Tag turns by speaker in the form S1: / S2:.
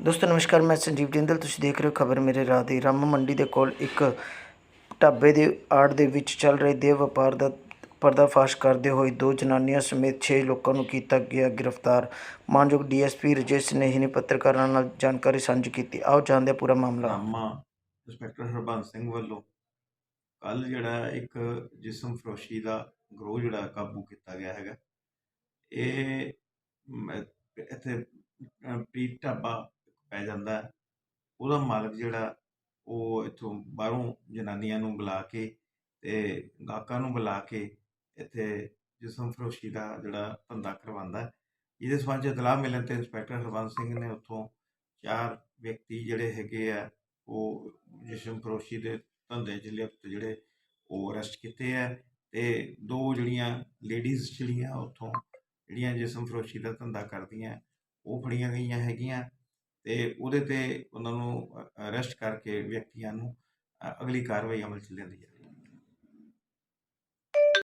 S1: ਦੋਸਤੋ, ਨਮਸਕਾਰ, ਮੈਂ ਸੰਜੀਵ ਜਿੰਦਲ। ਤੁਸੀਂ ਦੇਖ ਰਹੇ ਹੋ ਖਬਰ ਮੇਰੇ ਰਾਹ ਦੀ। ਰਾਮ ਮੰਡੀ ਦੇ ਕੋਲ ਇੱਕ ਢਾਬੇ ਦੇ ਆੜ ਦੇ ਵਿੱਚ ਚੱਲ ਰਹੇ ਦੇਹ ਵਪਾਰ ਦਾ ਪਰਦਾਫਾਸ਼ ਕਰਦੇ ਹੋਏ ਦੋ ਜਨਾਨੀਆਂ ਸਮੇਤ 6 ਲੋਕਾਂ ਨੂੰ ਕੀਤਾ ਗਿਆ ਗ੍ਰਿਫਤਾਰ। ਮਾਨਯੋਗ ਡੀਐਸਪੀ ਰਜੇਸ਼ ਸਨੇਹੀ ਨੇ ਪੱਤਰਕਾਰਾਂ ਨਾਲ ਜਾਣਕਾਰੀ ਸਾਂਝੀ ਕੀਤੀ। ਆਓ, ਜਾਣਦੇ ਹਾਂ ਪੂਰਾ ਮਾਮਲਾ।
S2: ਨਾਮਾ ਇੰਸਪੈਕਟਰ ਹਰਬੰਸ ਸਿੰਘ ਵੱਲੋਂ। ਕੱਲ ਜਿਹੜਾ ਇੱਕ ਜਿਸਮ ਫਰੋਸ਼ੀ ਦਾ ਗਰੋਹ ਜਿਹੜਾ ਕਾਬੂ ਕੀਤਾ ਗਿਆ ਹੈਗਾ। ਇਹ ਇੱਥੇ ਪ੍ਰੀਤ ਢਾਬਾ ਪੈ ਜਾਂਦਾ ਹੈ। ਉਹਦਾ ਮਾਲਕ ਜਿਹੜਾ, ਉਹ ਇੱਥੋਂ ਬਾਹਰੋਂ ਜਨਾਨੀਆਂ ਨੂੰ ਬੁਲਾ ਕੇ ਤੇ ਗਾਹਕਾਂ ਨੂੰ ਬੁਲਾ ਕੇ ਇੱਥੇ ਜਿਸਮ ਫਰੋਸ਼ੀ ਦਾ ਜਿਹੜਾ ਧੰਦਾ ਕਰਵਾਉਂਦਾ ਹੈ ਇਹਦੇ ਸੰਬੰਧ 'ਚ ਇਤਲਾਹ ਮਿਲਣ ਤੇ ਇੰਸਪੈਕਟਰ ਹਰਬੰਸ ਸਿੰਘ ਨੇ ਉੱਥੋਂ ਚਾਰ ਵਿਅਕਤੀ ਜਿਹੜੇ ਹੈਗੇ ਆ, ਉਹ ਜਿਸਮ ਫਰੋਸ਼ੀ ਦੇ ਧੰਦੇ 'ਚ ਲਿਪਤ ਜਿਹੜੇ, ਉਹ ਅਰੈਸਟ ਕੀਤੇ ਆ ਤੇ ਦੋ ਜਿਹੜੀਆਂ ਲੇਡੀਜ਼ ਜਿਹੜੀਆਂ ਉੱਥੋਂ ਜਿਹੜੀਆਂ ਜਿਸਮ ਫਰੋਸ਼ੀ ਦਾ ਧੰਦਾ ਕਰਦੀਆਂ, ਉਹ ਫੜੀਆਂ ਗਈਆਂ ਹੈਗੀਆਂ ਤੇ ਉਹਦੇ ਤੇ ਉਹਨਾਂ ਨੂੰ ਅਰੈਸਟ ਕਰਕੇ ਵਿਅਕਤੀਆਂ ਨੂੰ ਅਗਲੀ ਕਾਰਵਾਈ ਅਮਲ 'ਚ ਲਿਆਂਦੀ ਜਾਵੇ।